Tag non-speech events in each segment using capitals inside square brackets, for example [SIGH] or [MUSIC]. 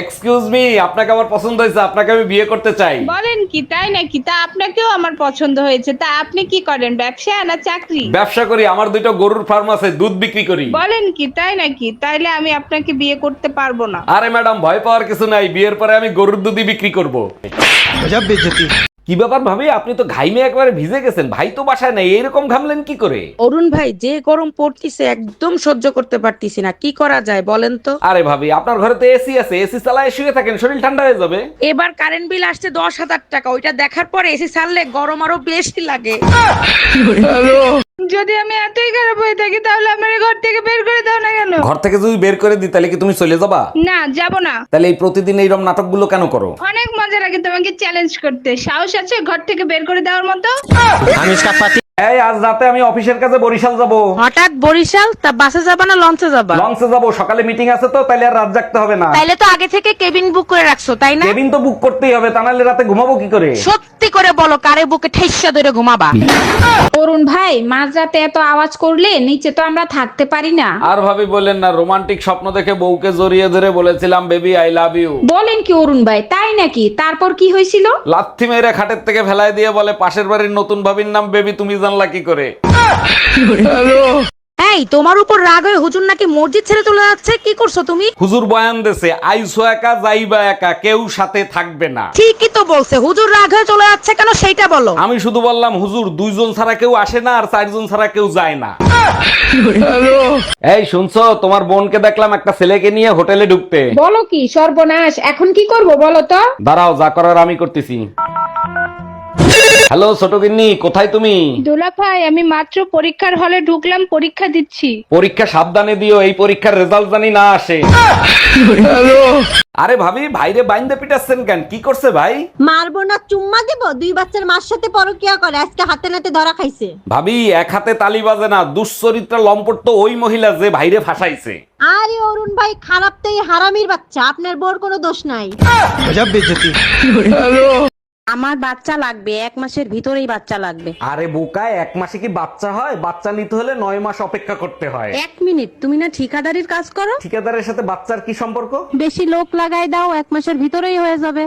Excuse me আপনাকে আমার পছন্দ হয়েছে আপনাকে আমি বিয়ে করতে চাই। বলেন কি তাই নাকি? তা আপনাকেও আমার পছন্দ হয়েছে। তা আপনি কি করেন ব্যবসা না চাকরি? ব্যবসা করি আমার দুইটা গরুর ফার্ম আছে দুধ বিক্রি করি। বলেন কি তাই নাকি? তাইলে আমি আপনাকে বিয়ে করতে পারব না। আরে ম্যাডাম ভয় পাওয়ার কিছু নাই বিয়ের পরে আমি গরুর দুধই বিক্রি করব। কি ব্যাপার ভাবি? আপনি তো ঘাইমে একবারে ভিজে গেছেন। ভাই তো বাসায় নাই এরকম ঘামলেন কি করে? অরুণ ভাই যে গরম পড়তিছে একদম সহ্য করতে পারতিছি না। কি করা যায় বলেন তো? আরে ভাবি আপনার ঘরে তো এসি আছে এসি চালায় শুয়ে থাকেন শরীর ঠান্ডা হয়ে যাবে। এবার কারেন্ট বিল আসছে দশ হাজার টাকা ওইটা দেখার পরে এসি ছাড়লে গরম আরও বেশি লাগে। [LAUGHS] যদি আমি এতই খারাপ হয়ে থাকি তাহলে আমার ঘর থেকে বের করে দাও না কেন? ঘর থেকে যদি বের করে দিই তাহলে কি তুমি চলে যাবা? না যাব না। তাহলে এই প্রতিদিন এইরকম নাটকগুলো কেন করো? অনেক মজা লাগে তোমাকে চ্যালেঞ্জ করতে। সাহস আছে ঘর থেকে বের করে দেওয়ার মতো? এই আজ রাতে আমি অফিসের কাছে বরিশাল যাব। হঠাৎ বরিশাল? তা বাসে যাবা না লঞ্চে যাবা? লঞ্চে যাব সকালে মিটিং আছে তো তাইলে আর রাত জাগতে হবে না। তাইলে তো আগে থেকে কেবিন বুক করে রাখছো তাই না? কেবিন তো বুক করতেই হবে তা নাহলে রাতে ঘুমাবো কি করে? সত্যি করে বলো কারে বুকে ঠেসা ধরে ঘুমাবা? অরুণ ভাই মাঝরাতে এত আওয়াজ করলে নিচে তো আমরা থাকতে পারি না। আর ভাবি বলেন না রোমান্টিক স্বপ্ন দেখে বউকে জড়িয়ে ধরে বলেছিলাম বেবি আই লাভ ইউ বলেন কি অরুণ ভাই তাই নাকি? তারপর কি হয়েছিল? লাথি মেরে খাটের থেকে ফেলায় দিয়ে বলে পাশের বাড়ির নতুন ভাবির নাম বেবি তুমি জানলা কি করে? এই তোমার উপর রাগ হয়ে হুজুর নাকি মসজিদ ছেড়ে চলে যাচ্ছে? কি করছ তুমি? হুজুর বয়ান দেছে আইসো একা যাইবা একা কেউ সাথে থাকবে না। ঠিকই তো বলছে হুজুর রাগ হয়ে চলে যাচ্ছে কেন সেইটা বলো। আমি শুধু বললাম হুজুর দুইজন ছাড়া কেউ আসে না আর চারজন ছাড়া কেউ যায় না। এই শুনছো? তোমার বোনকে দেখলাম একটা ছেলেকে নিয়ে হোটেলে ঢুকতে। বলো কি সর্বনাশ। এখন কি করব বলো তো? দাঁড়াও যা করার আমি করতেছি। হ্যালো ছোট গিন্নি কোথায় তুমি? দোলা ভাই আমি মাত্র পরীক্ষার হলে ঢুকলাম পরীক্ষা দিচ্ছি। পরীক্ষা সাবধানে দিও এই পরীক্ষার রেজাল্ট জানি না আসে। আরে ভাবি ভাইরে বাইন্দে পিটাচ্ছেন কেন? কি করছে ভাই? মারবো না চুম্মা দেব? দুই বাচ্চার মার সাথে পরকিয়া করে আজকে হাতে নাতে ধরা খাইছে। ভাবি এক হাতে তালি বাজে না দুশ্চরিত্রা লম্পট তো ওই মহিলা যে ভাইরে ফাঁসাইছে। আরে অরুণ ভাই খারাপ তো এই হারামির বাচ্চা আপনার বোর কোনো দোষ নাই। আমার বাচ্চা লাগবে এক মাসের ভিতরেই বাচ্চা লাগবে। আরে বোকায় এক মাসে কি বাচ্চা হয়? বাচ্চা নিতে হলে নয় মাস অপেক্ষা করতে হয়। এক মিনিট তুমি না ঠিকাদারির কাজ করো? ঠিকাদারের সাথে বাচ্চার কি সম্পর্ক? বেশি লোক লাগাই দাও এক মাসের ভিতরেই হয়ে যাবে।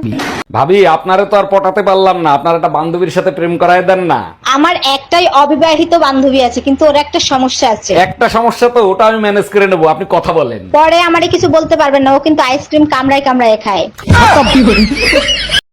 ভাবি আপনারে তো আর পটাতে পারলাম না। আপনার একটা বান্ধবীর সাথে প্রেম করায় দেন না। আমার একটাই অবিবাহিত বান্ধবী আছে কিন্তু ওর একটা সমস্যা আছে। একটা সমস্যা তো ওটা আমি ম্যানেজ করে নেব। আপনি কথা বলেন। পরে আমারে কিছু বলতে পারবেন না ও কিন্তু আইসক্রিম কামড়ায় কামড়ায় খায়।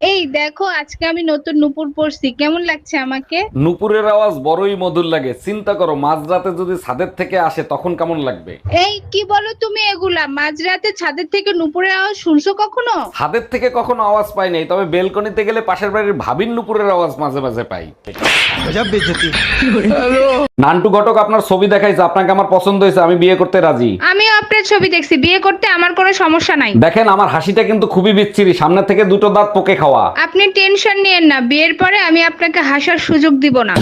এই দেখো আজকে আমি নতুন নুপুর পরছি। কেমন লাগছে আমাকে? নুপুরের আওয়াজ বড়ই মধুর লাগে। চিন্তা করো মাঝরাতে যদি ছাদের থেকে আসে তখন কেমন লাগবে? এই কি বলো তুমি এগুলা? মাঝরাতে ছাদের থেকে নুপুরের আওয়াজ শুনছো কখনো? ছাদের থেকে কখনো আওয়াজ পাই নাই তবে বেলকনিতে গেলে পাশের বাড়ির ভাবির নুপুরের আওয়াজ মাঝে মাঝে পাই। নান্টু ঘটক আপনার ছবি দেখাইছে আপনাকে আমার পছন্দ হয়েছে আমি বিয়ে করতে রাজি। আমিও আপনার ছবি দেখছি বিয়ে করতে আমার কোনো সমস্যা নাই। দেখেন আমার হাসিটা কিন্তু খুবই বিচ্ছিরি সামনে থেকে দুটো দাঁত পোকে খাওয়া। আপনি টেনশন নিয়েন না বিয়ের পরে আমি আপনাকে হাসার সুযোগ দিব না।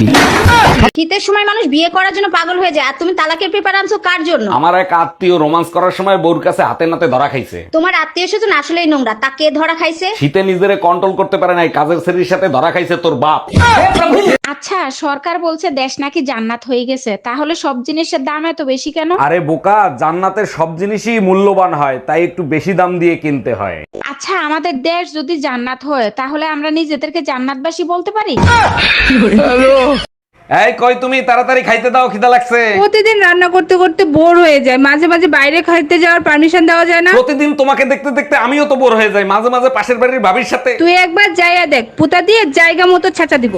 শীতের সময় মানুষ বিয়ে করার জন্য পাগল হয়ে যায় আর তুমি তালাকের পেপার আনছো কার জন্য? আমার এক আত্মীয় রোমান্স করার সময় বউর কাছে হাতে নাতে ধরা খাইছে। তোমার আত্মীয় স্বজন আসলেই নোংরা তা কে ধরা খাইছে? শীতে নিজেরে কন্ট্রোল করতে পারে নাই কাজের শ্রেণির সাথে ধরা খাইছে তোর বাপ। আচ্ছা সরকার বলছে দেশ নাকি জান্নাত হয়ে গেছে। তাহলে সব জিনিসের দাম এত বেশি কেন? আরে বোকা জান্নাতের সব জিনিসই মূল্যবান হয় তাই একটু বেশি দাম দিয়ে কিনতে হয়। আচ্ছা আমাদের দেশ যদি জান্নাত হয় তাহলে আমরা নিজেদেরকে জান্নাতবাসী বলতে পারি? এই কই তুমি? তাড়াতাড়ি খাইতে দাও খিদা লাগছে। প্রতিদিন রান্না করতে করতে বোর হয়ে যায়। মাঝে মাঝে বাইরে খাইতে যাওয়ার পারমিশন দেওয়া যায় না। প্রতিদিন তোমাকে দেখতে দেখতে আমিও তো বোর হয়ে যাই। মাঝে মাঝে পাশের বাড়ির ভাবির সাথে। তুই একবার যাইয়া দেখ পুতা দিয়ে জায়গা মতো ছাঁচা দিব।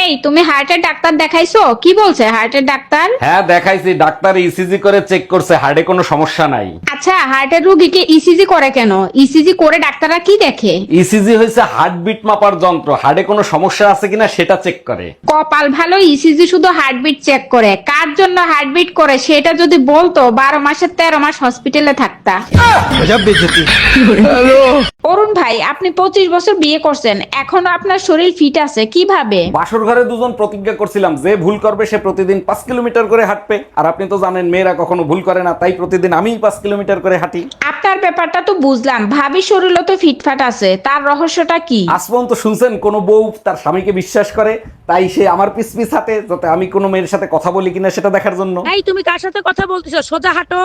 এই তুমি হার্টের ডাক্তার দেখাইছো? কি বলছে হার্টের ডাক্তার? হ্যাঁ দেখাইছি। ডাক্তার ইসিজি করে চেক করছে। হার্টে কোনো সমস্যা নাই। আচ্ছা হার্টের রুগীকে ইসিজি করে কেন? ইসিজি করে ডাক্তাররা কি দেখে? ইসিজি হয়েছে হার্টবিট মাপার যন্ত্র। হার্টে কোনো সমস্যা আছে কিনা সেটা চেক করে। কপাল ভালো ইসিজি শুধু হার্টবিট চেক করে। কার জন্য হার্টবিট করে সেটা যদি বলতো বারো মাসের তেরো মাস হসপিটালে থাকতা। অরুণ ভাই আপনি পঁচিশ বছর বিয়ে করছেন এখনও আপনার শরীর ফিট আছে কীভাবে? বাসর ঘরে দুজন প্রতিজ্ঞা করছিলাম যে ভুল করবে সে প্রতিদিন পাঁচ কিলোমিটার করে হাঁটবে। আর আপনি তো জানেন মেয়েরা কখনো ভুল করে না তাই প্রতিদিন আমিই পাঁচ কিলোমিটার করে হাঁটি। আপনার ব্যাপারটা তো বুঝলাম ভাবি শরীরও তো ফিটফাট আছে তার রহস্যটা কি? আজ পর্যন্ত শুনছেন কোন বউ তার স্বামীকে বিশ্বাস করে তাই সে আমার পিস পিস হাঁটে যাতে আমি কোনো মেয়ের সাথে কথা বলি কিনা সেটা দেখার জন্য। এই তুমি কার সাথে কথা বলতেছো? সোজা হাঁটো।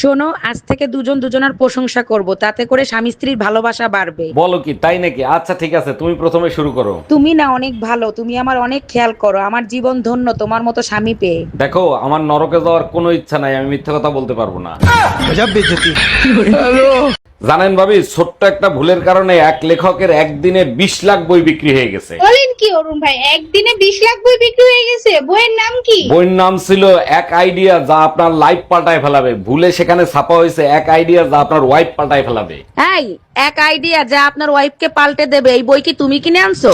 শোনো আজ থেকে দুজন দুজনের প্রশংসা করব তাতে করে স্বামী স্ত্রীর ভালোবাসা বাড়বে। বলো কি তাই নাকি? আচ্ছা ঠিক আছে তুমি প্রথমে শুরু করো। তুমি না অনেক ভালো তুমি আমার অনেক খেয়াল করো আমার জীবন ধন্য তোমার মতো স্বামী পেয়ে। দেখো আমার নরকে যাওয়ার কোনো ইচ্ছা নাই আমি মিথ্যা কথা বলতে পারব না। জানেন ভাবি ছোট্ট একটা ভুলের কারণে এক লেখকের একদিনে বিশ লাখ বই বিক্রি হয়ে গেছে। বলেন কি অরুণ ভাই একদিনে বিশ লাখ বই বিক্রি হয়ে গেছে বইয়ের নাম কি? বইয়ের নাম ছিল এক আইডিয়া যা আপনার লাইফ পাল্টায় ফেলাবে। ভুলে সেখানে ছাপা হয়েছে এক আইডিয়া যা আপনার ওয়াইফ পাল্টায় ফেলাবে। এই এক আইডিয়া যা আপনার ওয়াইফকে পাল্টে দেবে এই বই কি তুমি কিনে আনছো?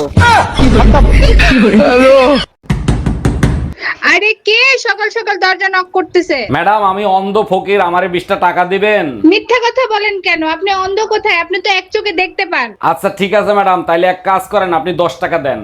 আরে কে সকাল সকাল দরজা নক করতেছে? ম্যাডাম আমি অন্ধ ফকির আমারে বিশটা টাকা দিবেন? মিথ্যা কথা বলেন কেন? আপনি অন্ধ কোথায়? আপনি তো এক চোখে দেখতে পান। আচ্ছা ঠিক আছে ম্যাডাম তাইলে এক কাজ করেন আপনি দশ টাকা দেন।